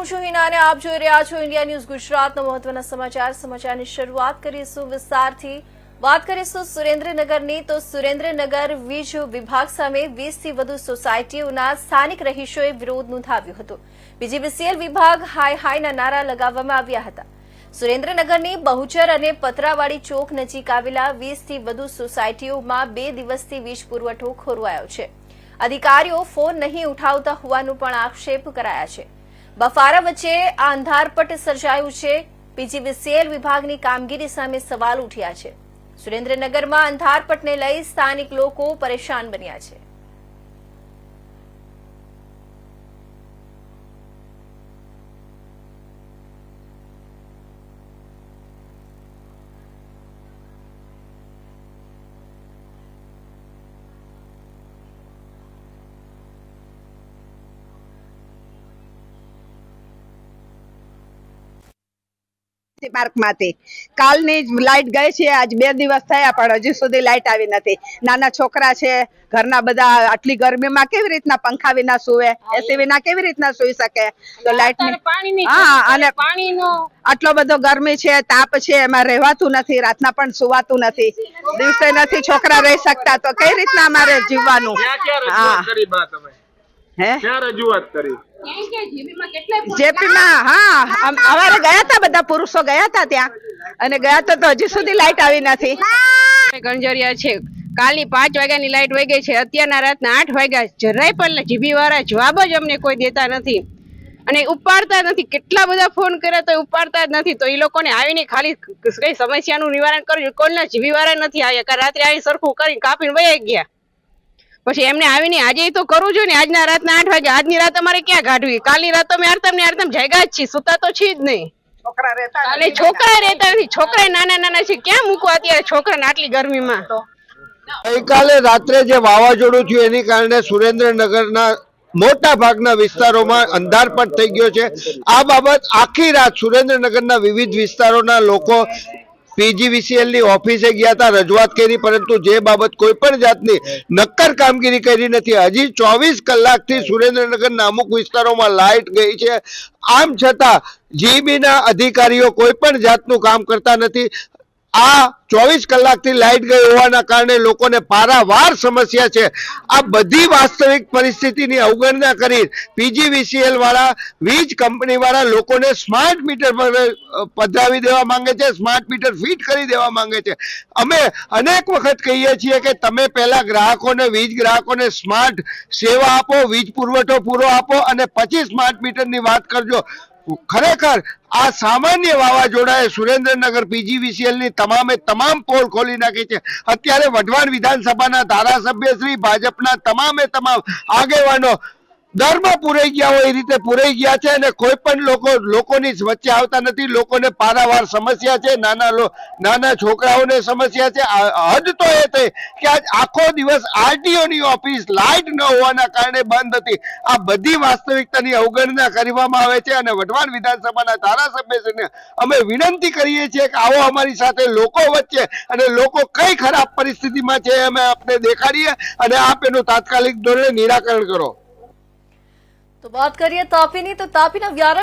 હું છું હિના અને આપ જોઈ રહ્યા છો ઇન્ડિયા ન્યૂઝ ગુજરાતનો મહત્વના સમાચાર. સમાચારની શરૂઆત કરીશું વિસ્તારથી. વાત કરીશું સુરેન્દ્રનગરની. તો સુરેન્દ્રનગર વીજ વિભાગ સામે વીસથી વધુ સોસાયટીઓના સ્થાનિક રહીશોએ વિરોધ નોંધાવ્યો હતો. બીજીવીસીએલ વિભાગ હાય હાયના નારા લગાવવામાં આવ્યા હતા. સુરેન્દ્રનગરની બહુચર અને પતરાવાડી ચોક નજીક આવેલા વીસથી વધુ સોસાયટીઓમાં બે દિવસથી વીજ પુરવઠો ખોરવાયો છે. અધિકારીઓ ફોન નહીં ઉઠાવતા હોવાનું પણ આક્ષેપ કરાયા છે. બફારા વચ્ચે આ અંધારપટ સર્જાયું છે. પીજીવીસીએલ વિભાગની કામગીરી સામે સવાલ ઉઠ્યા છે. સુરેન્દ્રનગરમાં અંધારપટને લઈ સ્થાનિક લોકો પરેશાન બન્યા છે. પાર્કમાંથી. કાલની જ લાઈટ ગઈ છે આજ બે દિવસ થયા પણ હજી સુધી લાઈટ આવી નથી. નાના છોકરા છે ઘરના બધા આટલી ગરમીમાં કેવી રીતના પંખા વિના સુવે? એસી વિના કેવી રીતના સુઈ શકે? તો લાઈટ હા અને પાણીનો આટલો બધો ગરમી છે તાપ છે એમાં રહેવાતું નથી રાતના પણ સુવાતું નથી. દિવસે નથી છોકરા રહી શકતા તો કઈ રીતના અમારે જીવવાનું? હા. હે? રજૂઆત કરી? જેપીમાં, હા અમારે ગયા હતા બધા પુરુષો ગયા હતા ત્યાં. અને ગયા તો હજી સુધી લાઈટ આવી નથી. ગણજરિયા છે. કાલી પાંચ વાગ્યાની લાઈટ વહી ગઈ છે. અત્યારના રાતના આઠ વાગ્યા. જરાય પણ જીબી વાળા જવાબ જ અમને કોઈ દેતા નથી. અને ઉપાડતા નથી. કેટલા બધા ફોન કર્યા તો ઉપાડતા જ નથી. તો એ લોકોને આવીને ખાલી કઈ સમસ્યાનું નિવારણ કર્યું. કોઈના જીબી વાળા નથી આવ્યા. રાત્રે આવી સરખું કરી કાપીને વહી ગયા. પછી એમને આવીને આજે તો કરવું જોઈએ ને આજના રાતના આઠ વાગે આજની રાત અમારે ક્યાં કાઢવી? કાલની રાત અમે આરતમ ને આરતમ જાગ્યા જ છીએ સુતા તો છીએ જ નહીં. છોકરા રહેતા અને છોકરા રહેતા નથી છોકરા નાના નાના છે ક્યાં મૂકવા અત્યારે છોકરાને આટલી ગરમીમાં? ગઈકાલે રાત્રે જે વાવાઝોડું થયું એની કારણે સુરેન્દ્રનગરના મોટા ભાગના વિસ્તારોમાં અંધારપટ થઈ ગયો છે. આ બાબત આખી રાત સુરેન્દ્રનગરના વિવિધ વિસ્તારોના લોકો પીજીવીસીએલની ઓફિસે ગયા હતા, રજૂઆત કરી, પરંતુ જે બાબત કોઈ પણ જાતની નક્કર કામગીરી કરી નથી. હજી ચોવીસ કલાકથી સુરેન્દ્રનગરના અમુક વિસ્તારોમાં લાઇટ ગઈ છે. આમ છતાં, જીબીના અધિકારીઓ કોઈ પણ જાતનું કામ કરતા નથી. આ ચોવીસ કલાકથી લાઇટ ગઈ હોવાના કારણે લોકોને પારાવાર સમસ્યા છે. આ બધી વાસ્તવિક પરિસ્થિતિની અવગણના કરી પીજીવીસીએલ વાળા, વીજ કંપની વાળા લોકોને સ્માર્ટ મીટર પધરાવી દેવા માંગે છે, સ્માર્ટ મીટર ફિટ કરી દેવા માંગે છે. અમે અનેક વખત કહીએ છીએ કે તમે પહેલા ગ્રાહકોને, વીજ ગ્રાહકોને સ્માર્ટ સેવા આપો, વીજ પુરવઠો પૂરો આપો અને પછી સ્માર્ટ મીટરની વાત કરજો. ખરેખર આ સામાન્ય વાવાઝોડાએ સુરેન્દ્રનગર પીજીવીસીએલની તમામે તમામ પોલ ખોલી નાખી છે. અત્યારે વઢવાણ વિધાનસભાના ધારાસભ્ય શ્રી ભાજપના તમામે તમામ આગેવાનો દરમાં પુરાઈ ગયા હોય એ રીતે પુરાઈ ગયા છે અને કોઈ પણ લોકો લોકોની વચ્ચે આવતા નથી, લોકોને પારાવાર સમસ્યા છે, નાના નાના છોકરાઓને સમસ્યા છે. હદ તો એ થઈ કે આજ આખો દિવસ આરટીઓ ની ઓફિસ લાઇટ ન હોવાના કારણે બંધ હતી. આ બધી વાસ્તવિકતાની અવગણના કરવામાં આવે છે અને વઢવાણ વિધાનસભાના ધારાસભ્યશ્રીને અમે વિનંતી કરીએ છીએ કે આવો અમારી સાથે લોકો વચ્ચે અને લોકો કઈ ખરાબ પરિસ્થિતિમાં છે અમે આપને દેખાડીએ અને આપ એનું તાત્કાલિક ધોરણે નિરાકરણ કરો. તો વાત કરીએ તાપીની. તો તાપીના વ્યારા